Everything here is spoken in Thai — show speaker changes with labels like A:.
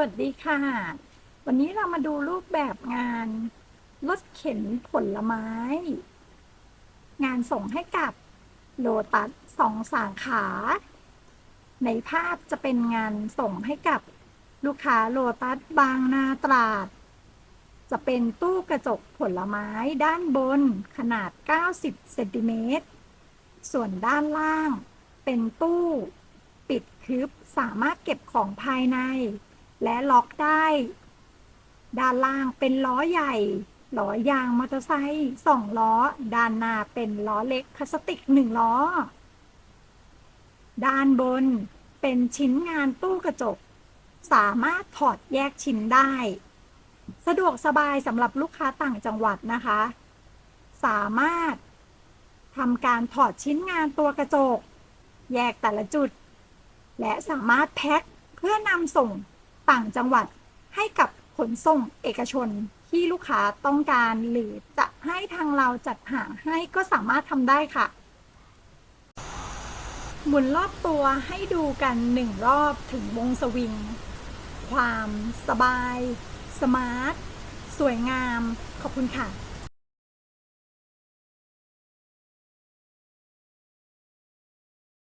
A: วัสดีค่ะ วันนี้เรามาดูรูปแบบงานรถเข็นผลไม้ งานส่งให้กับโลตัสสองสาขา ในภาพจะเป็นงานส่งให้กับลูกค้าโลตัสบางนาตราด จะเป็นตู้กระจกผลไม้ด้านบนขนาด 90 เซนติเมตร ส่วนด้านล่างเป็นตู้ ปิดทึบสามารถเก็บของภายใน และล็อกได้ ด้านล่างเป็นล้อใหญ่ล้อยางมอเตอร์ไซค์สองล้อ ด้านหน้าเป็นล้อเล็กพลาสติกหนึ่งล้อ ด้านบนเป็นชิ้นงานตู้กระจก สามารถถอดแยกชิ้นได้ สะดวกสบายสำหรับลูกค้าต่างจังหวัดนะคะ สามารถทำการถอดชิ้นงานตัวกระจก แยกแต่ละจุด และสามารถแพ็คเพื่อนำส่ง ต่างจังหวัดให้กับขนส่งเอกชนที่ลูกค้าต้องการหรือจะให้ทางเราจัดหาให้ก็สามารถทำได้ค่ะ หมุนรอบตัวให้ดูกันหนึ่งรอบถึงวงสวิง ความสบาย สมาร์ท สวยงาม ขอบคุณค่ะ